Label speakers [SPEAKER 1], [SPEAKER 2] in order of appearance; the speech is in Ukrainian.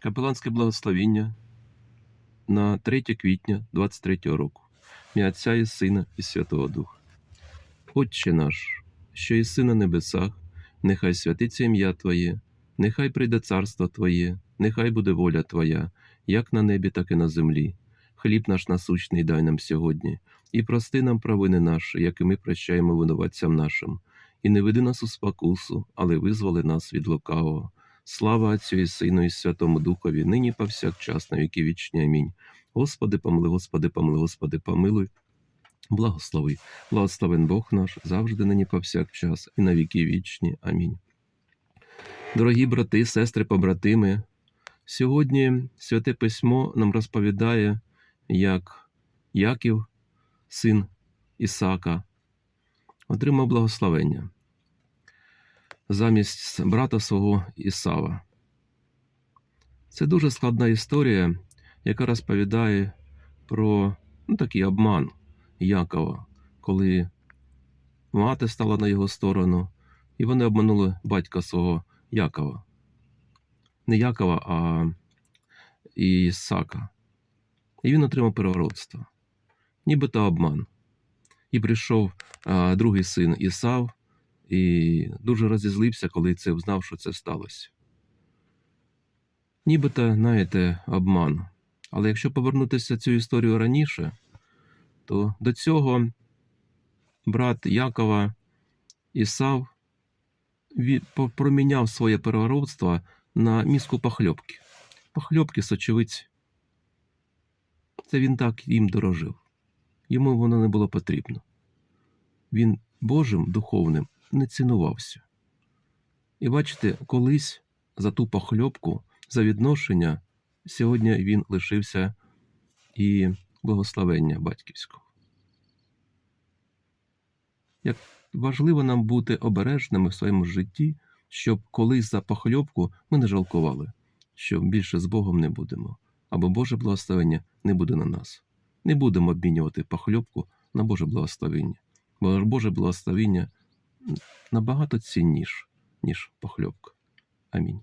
[SPEAKER 1] Капеланське благословіння на 3 квітня 23 року. Ім'я Отця і Сина і Святого Духа. Отче наш, що єси на небесах, нехай святиться ім'я Твоє, нехай прийде царство Твоє, нехай буде воля Твоя, як на небі, так і на землі. Хліб наш насущний дай нам сьогодні, і прости нам провини наші, як і ми прощаємо винуватцям нашим. І не веди нас у спокусу, але визволи нас від лукавого. Слава Отцю і Сину, і Святому Духові, нині повсякчас, на віки вічні. Амінь. Господи, помилуй, Господи, помилуй, Господи, помилуй. Благослови, благословен Бог наш, завжди нині повсякчас, і на віки вічні. Амінь. Дорогі брати, сестри, побратими, сьогодні Святе Письмо нам розповідає, як Яків, син Ісака, отримав благословення замість брата свого Ісава. Це дуже складна історія, яка розповідає про ну, такий обман Якова, коли мати стала на його сторону, і вони обманули батька свого Якова. Не Якова, а Ісака. І він отримав первородство. Нібито обман. І прийшов а, другий син Ісав, і дуже розізлився, коли це взнав, що це сталося. Нібито, знаєте, обман. Але якщо повернутися цю історію раніше, то до цього брат Якова Ісав проміняв своє первородство на міску похльопки. Похльопки сочевиць. Це він так їм дорожив. Йому воно не було потрібно. Він Божим духовним не цінувався. І бачите, колись за ту похльопку, за відношення, сьогодні він лишився і благословення батьківського. Як важливо нам бути обережними в своєму житті, щоб колись за похльопку ми не жалкували, що більше з Богом не будемо, або Боже благословення не буде на нас. Не будемо обмінювати похльопку на Боже благословення, бо Боже благословення набагато цінніш, ніж похльопка. Амінь.